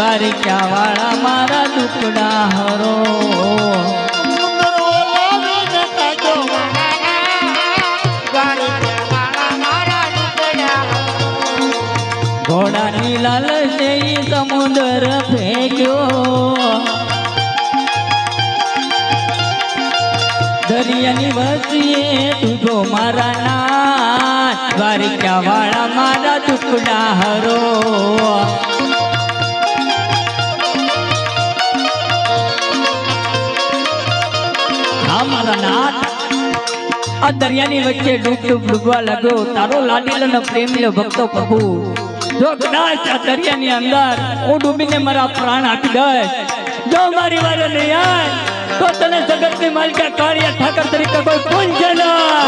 દ્વારિકા વાળા મારા દુકડા હરો. ઘોડાની લાલ જઈ સમુદ્ર ફેંક્યો. દરિયાની વસીએ તુજો મારા ના દ્વારિકા વાળા મારા દુકડા હરો. આ દરિયાની વચ્ચે ડૂબ ડૂબ ડૂબવા લાગ્યો. તારો લાડીલો પ્રેમીલો ભક્તો પ્રભુ. જો કદાચ આ દરિયાની અંદર મારા પ્રાણ આપી દઈશ, જો મારી વારે નહીં આય તને માલિકા કાળિયા ઠાકર તરીકે કોઈ પૂંજ ના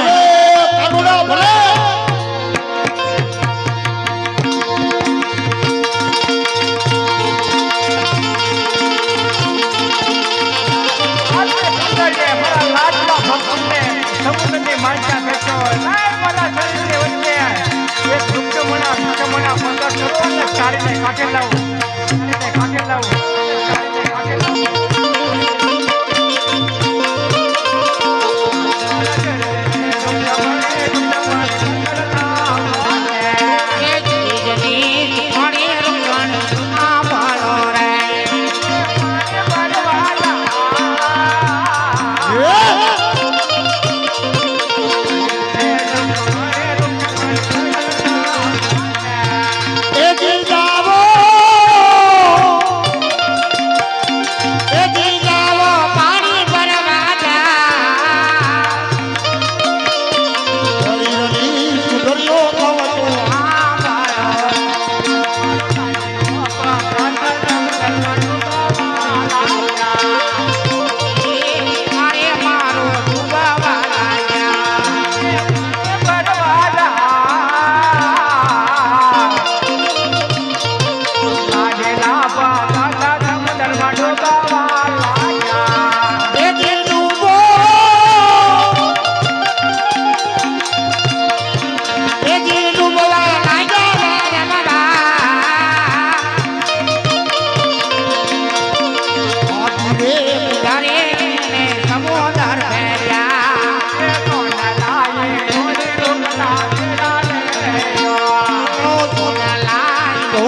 કાઢે લાવો.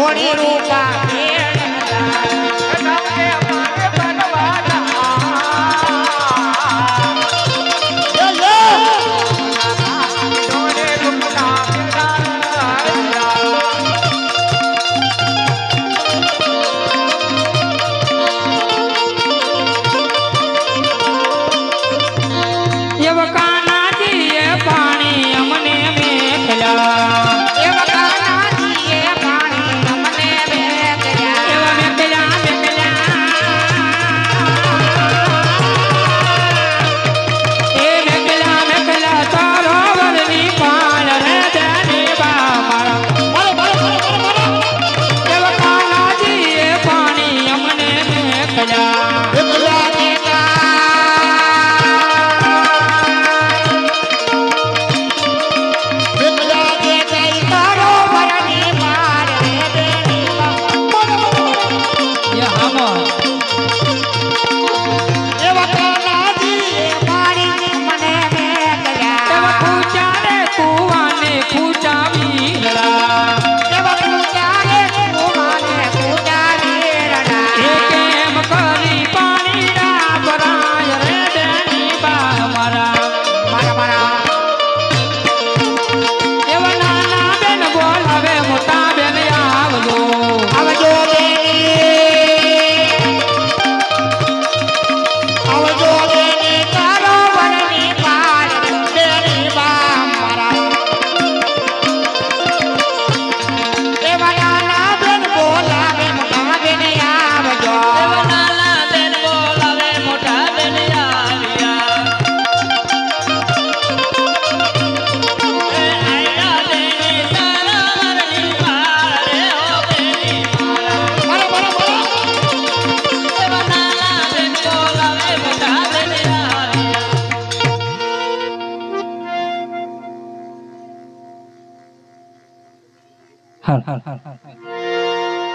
ધોળી રૂપા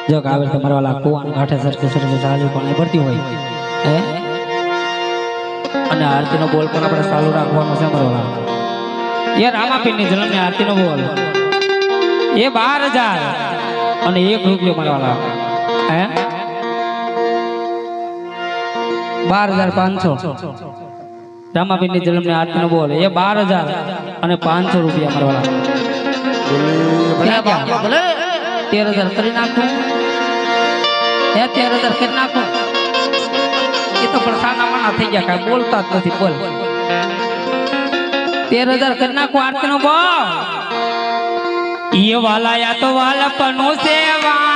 જો કે આવે તમારા વાલા કુવાન કાંઠે સરકે સરકે સાલી પણ ભરતી હોય. હે? અને આરતીનો બોલ પણ આપણે ચાલુ રાખવાનો છે અમારા વાલા. એ રામાપીરની જન્મની આરતીનો બોલ. એ બાર હજાર. અને એક રૂપિયો મારા વાલા. હે? બાર હજાર પાંચસો. રામાપીરની જન્મની આરતીનો બોલ. એ બાર હજાર. અને પાંચસો રૂપિયા મારા વાલા? તેર હજાર કરી નાખું. હે, તેર હજાર કરી નાખું. એ તો પણ સાના માના થઈ ગયા, કાંઈ બોલતા જ નથી, બોલ. તેર હજાર કરી નાખું આરતી નો બોલ એ વાલાયા તો વાલપનું સેવા.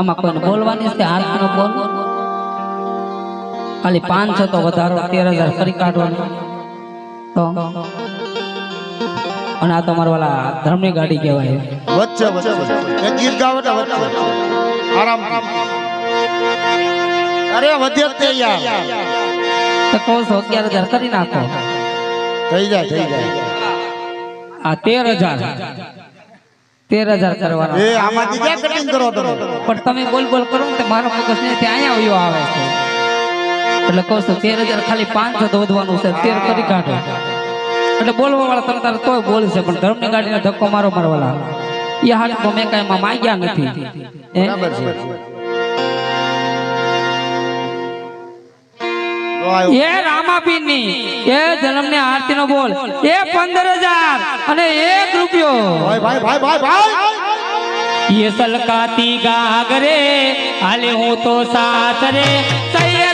આમાં કોઈને બોલવાની છે આરતીનો બોલ. ખાલી પાંચસો તો વધારો તેર હજાર કરી કાઢવાનો. તો? અને આ તમારા વાલા ધર્મની ગાડી કહેવાય. વચ્ચે વચ્ચે. એક ગીત ગાવે ને વચ્ચે આરામ. અરે વધે તે યાર તો કહો છો અગિયાર હજાર કરી નાખો. થઈ જાય થઈ જાય. આ તેર હજાર. તેર હજાર કરવાના. એ આમાંથી ક્યાં કટિંગ કરો તમે? પણ તમે બોલ બોલ કરો ને મારો મગજ ને ત્યાં આવ્યો આવે છે. એટલે કહું છું તેર હજાર ખાલી પાંચસો તો વધવાનું છે તેર કરી કાઢો. એટલે બોલવા વાળા તમે તારે તોય બોલશે પણ ધર્મની ગાડીને ધક્કો મારો મારવાલા. એ હાલ તો મેં કાંઈ માગ્યા માંગ્યા નથી? બરાબર છે. આવ્યો. એ જન્મની આરતી નો બોલ. એ પંદર હજાર અને એક રૂપિયો ભાઈ ભાઈ ભાઈ ભાઈ ભાઈ ये सलकाती गागरे हाले हूँ तो साथ रे सही